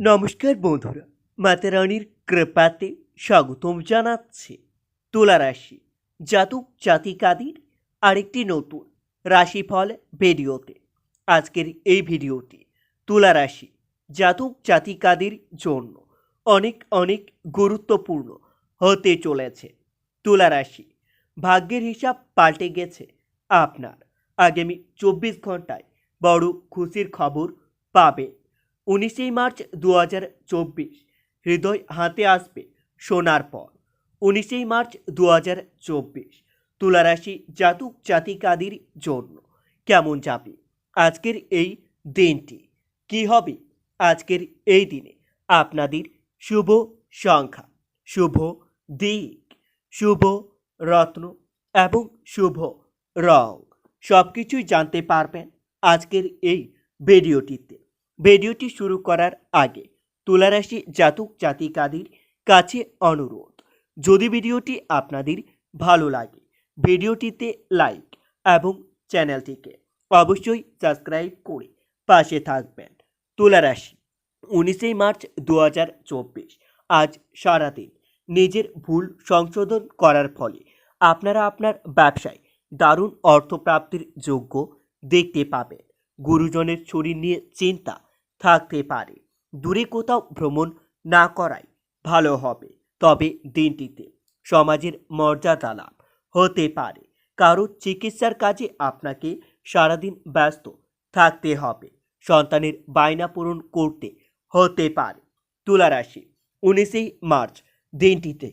নমস্কার বন্ধুরা মাতা রানীর কৃপাতে স্বাগতম জানাচ্ছে তুলা রাশি জাতক জাতিকাদের আরেকটি নতুন রাশিফল ভিডিওতে। আজকের এই ভিডিওটি তুলা রাশি জাতক জাতিকাদের জন্য অনেক অনেক গুরুত্বপূর্ণ হতে চলেছে। তুলা রাশি ভাগ্যের হিসাব পাল্টে গেছে আপনার। আগামী চব্বিশ ঘন্টায় বড় খুশির খবর পাবেন। উনিশে মার্চ দু হাজার চব্বিশ, হৃদয় হাতে আসবে সোনার পর উনিশেই মার্চ দু হাজার চব্বিশ, তুলারাশি জাতক জাতিকাদের জন্য। কেমন যাবে আজকের এই দিনটি? কি হবে আজকের এই দিনে? আপনাদের শুভ সংখ্যা, শুভ দিক, শুভ রত্ন এবং শুভ রং। সব কিছুই জানতে পারবেন আজকের এই ভিডিওটিতে। ভিডিওটি শুরু করার আগে তুলারাশি জাতক জাতিকাদের কাছে অনুরোধ, যদি ভিডিওটি আপনাদের ভালো লাগে, ভিডিওটিতে লাইক এবং চ্যানেলটিকে অবশ্যই সাবস্ক্রাইব করে পাশে থাকবেন। তুলারাশি, উনিশে মার্চ দু হাজার চব্বিশ, আজ সারাদিন নিজের ভুল সংশোধন করার ফলে আপনারা আপনার ব্যবসায় দারুণ অর্থপ্রাপ্তির যোগ্য দেখতে পাবেন। গুরুজনের শরীর নিয়ে চিন্তা থাকতে পারে। দূরে কোথাও ভ্রমণ না করাই ভালো হবে। তবে দিনটিতে সমাজের মর্যাদা লাভ হতে পারে। কারও চিকিৎসার কাজে আপনাকে সারাদিন ব্যস্ত থাকতে হবে। সন্তানের বায়না পূরণ করতে হতে পারে। তুলারাশি উনিশে মার্চ। দিনটিতে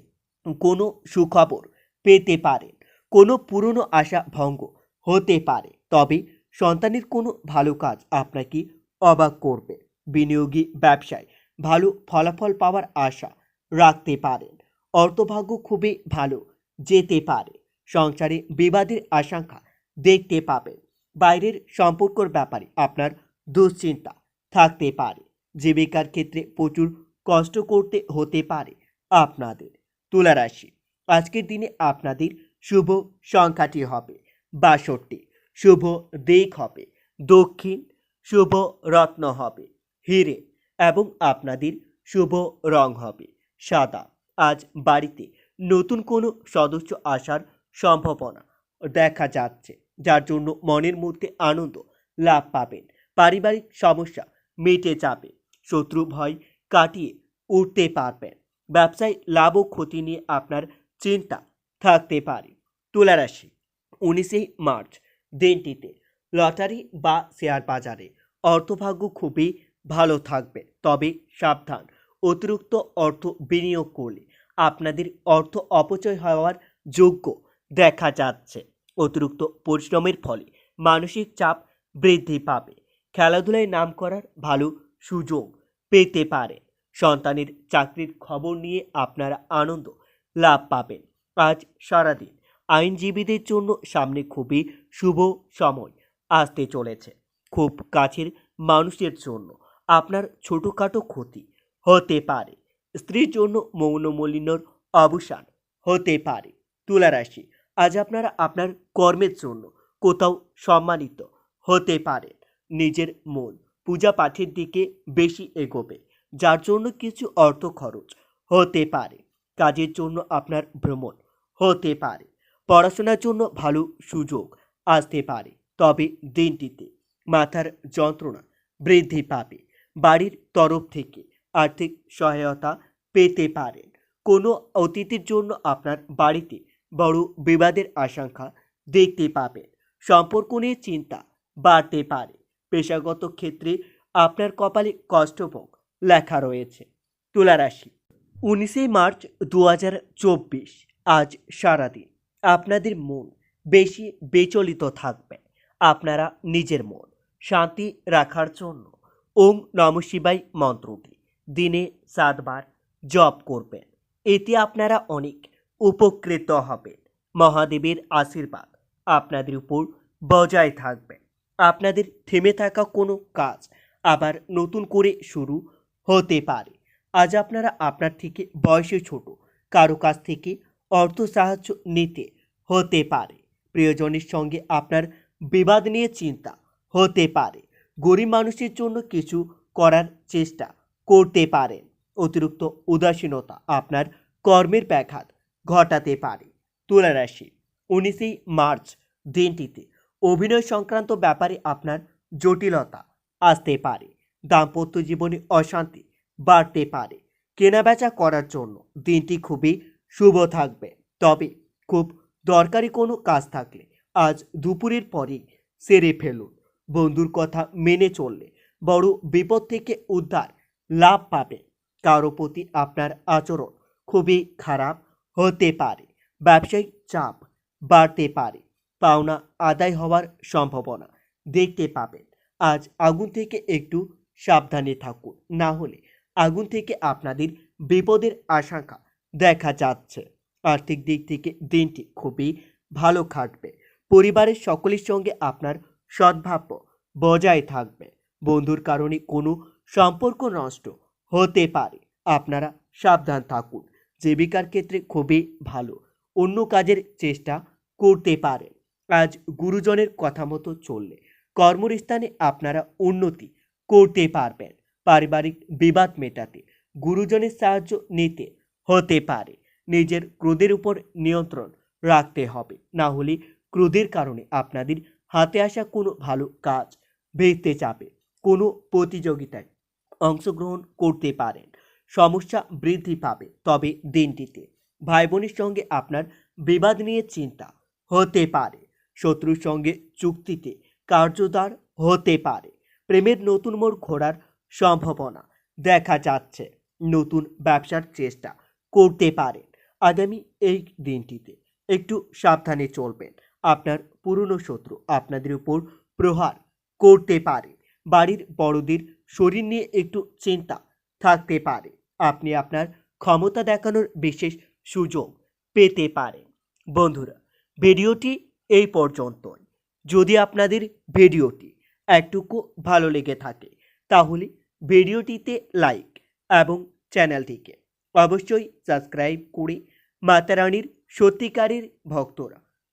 কোনো সুখবর পেতে পারেন। কোনো পুরনো আশা ভঙ্গ হতে পারে। তবে সন্তানের কোনো ভালো কাজ আপনাকে অবাক করবে। বিনিয়োগী ব্যবসায়, ভালো ফলাফল পাওয়ার আশা রাখতে পারেন। অর্থভাগ্য খুবই ভালো, যেতে পারে। সংসারে বিবাদের আশঙ্কা দেখতে পাবেন। বাইরের সম্পর্কর ব্যাপারে আপনার দুশ্চিন্তা থাকতে পারে। জীবিকার ক্ষেত্রে প্রচুর কষ্ট করতে হতে পারে আপনাদের। তুলারাশি, আজকের দিনে আপনাদের শুভ সংখ্যাটি হবে বাষট্টি। শুভ দিক হবে দক্ষিণ শুভ রত্ন হবে। হিরে, এবং আপনাদের শুভ রং হবে। সাদা, আজ বাড়িতে নতুন কোনো সদস্য আসার সম্ভাবনা দেখা যাচ্ছে, যার জন্য মনের মধ্যে আনন্দ লাভ পাবেন। পারিবারিক সমস্যা মিটে যাবে, শত্রু ভয় কাটিয়ে উঠতে পারবেন। ব্যবসায় লাভ ও ক্ষতি নিয়ে আপনার চিন্তা থাকতে পারে। তুলারাশি উনিশে মার্চ, দিনটিতে লটারি বা শেয়ার বাজারে অর্থভাগ্য খুবই ভালো থাকবে, তবে সাবধান। অতিরিক্ত অর্থ বিনিয়োগ করলে আপনাদের অর্থ অপচয় হওয়ার যোগ্য দেখা যাচ্ছে। অতিরিক্ত পরিশ্রমের ফলে মানসিক চাপ বৃদ্ধি পাবে। খেলাধুলায় নাম করার ভালো সুযোগ পেতে পারে। সন্তানের চাকরির খবর নিয়ে আপনারা আনন্দ লাভ পাবেন। আজ সারাদিন আইনজীবীদের জন্য সামনে খুবই শুভ সময়। আসতে চলেছে। খুব কাছের মানুষের জন্য আপনার ছোটোখাটো ক্ষতি হতে পারে। স্ত্রীর জন্য মৌনমলিনর অবসান হতে পারে। তুলারাশি, আজ আপনারা আপনার কর্মের জন্য কোথাও সম্মানিত হতে পারে নিজের মন পূজা পাঠের দিকে বেশি এগোবে, যার জন্য কিছু অর্থ খরচ হতে পারে। কাজের জন্য আপনার ভ্রমণ হতে পারে। পড়াশোনার জন্য ভালো সুযোগ আসতে পারে। তবে দিনটিতে মাথার যন্ত্রণা বৃদ্ধি পাবে। বাড়ির তরফ থেকে আর্থিক সহায়তা পেতে পারেন। কোনো অতিথির জন্য আপনার বাড়িতে বড় বিবাদের আশঙ্কা দেখতে পাবেন। সম্পর্ক নিয়ে চিন্তা বাড়তে পারে। পেশাগত ক্ষেত্রে আপনার কপালে কষ্টভোগ লেখা রয়েছে। তুলারাশি, উনিশে মার্চ দু আজ সারাদিন। আপনাদের মন বেশি বিচলিত থাকবে। আপনারা নিজের মন শান্তি রাখার জন্য। ওম নম শিবাই মন্ত্রটি দিনে সাতবার জপ করবেন। এতে আপনারা অনেক উপকৃত হবেন। মহাদেবের আশীর্বাদ আপনাদের উপর বজায় থাকবে। আপনাদের থেমে থাকা কোনো কাজ আবার নতুন করে শুরু হতে পারে। আজ আপনারা আপনার থেকে বয়সে ছোট, কারও কাছ থেকে অর্থ সাহায্য নিতে হতে পারে। প্রিয়জনের সঙ্গে আপনার বিবাদ নিয়ে চিন্তা হতে পারে। গরিব মানুষের জন্য কিছু করার চেষ্টা করতে পারেন। অতিরিক্ত উদাসীনতা আপনার কর্মের ব্যাঘাত ঘটাতে পারে। তুলা রাশি উনিশে মার্চ দিনটিতে অভিনয় সংক্রান্ত ব্যাপারে আপনার জটিলতা আসতে পারে। দাম্পত্য জীবনে অশান্তি বাড়তে পারে। কেনাবেচা করার জন্য দিনটি খুবই শুভ থাকবে। তবে খুব দরকারি কোনো কাজ থাকলে আজ দুপুরের পরেই সেরে ফেলুন। বন্ধুর কথা মেনে চললে বড় বিপদ থেকে উদ্ধার লাভ পাবে। কারও প্রতি আপনার আচরণ খুবই খারাপ হতে পারে, ব্যবসায়িক চাপ বাড়তে পারে, পাওনা আদায় হওয়ার সম্ভাবনা দেখতে পাবেন। আজ আগুন থেকে একটু সাবধানে থাকুন, না হলে আগুন থেকে আপনাদের বিপদের আশঙ্কা দেখা যাচ্ছে। আর্থিক দিক থেকে দিনটি খুবই ভালো কাটবে। পরিবারের সকলের সঙ্গে আপনার সদ্ভাব্য বজায় থাকবে। বন্ধুর কারণে কোনো সম্পর্ক নষ্ট হতে পারে। আপনারা সাবধান থাকুন। জীবিকার ক্ষেত্রে খুবই ভালো। অন্য কাজের চেষ্টা করতে পারেন। আজ গুরুজনের কথা মতো চললে কর্মস্থানে আপনারা উন্নতি করতে পারবেন। পারিবারিক বিবাদ মেটাতে গুরুজনের সাহায্য নিতে হতে পারে। নিজের ক্রোধের উপর নিয়ন্ত্রণ রাখতে হবে। না হলে ক্রোধের কারণে আপনাদের হাতে আসা কোনো ভালো কাজ ভেস্তে যাবে কোনো প্রতিযোগিতায় অংশগ্রহণ করতে পারেন। সমস্যা বৃদ্ধি পাবে তবে দিনটিতে। ভাই বোনের সঙ্গে আপনার বিবাদ নিয়ে চিন্তা হতে পারে। শত্রুর সঙ্গে চুক্তিতে কার্যদার হতে পারে। প্রেমের নতুন মোড় ঘোরার সম্ভাবনা দেখা যাচ্ছে। নতুন ব্যবসার চেষ্টা করতে পারেন। আগামী এই দিনটিতে একটু সাবধানে চলবেন। আপনার পুরনো শত্রু, আপনাদের উপর প্রহার করতে পারে। বাড়ির বড়দের শরীর নিয়ে একটু চিন্তা থাকতে পারে। আপনি আপনার ক্ষমতা দেখানোর বিশেষ সুযোগ পেতে পারেন। বন্ধুরা, ভিডিওটি এই পর্যন্তই। যদি আপনাদের ভিডিওটি একটুকু ভালো লেগে থাকে, তাহলে ভিডিওটিতে লাইক এবং চ্যানেলটিকে অবশ্যই সাবস্ক্রাইব করে মাতারানির সত্যিকারের ভক্তরা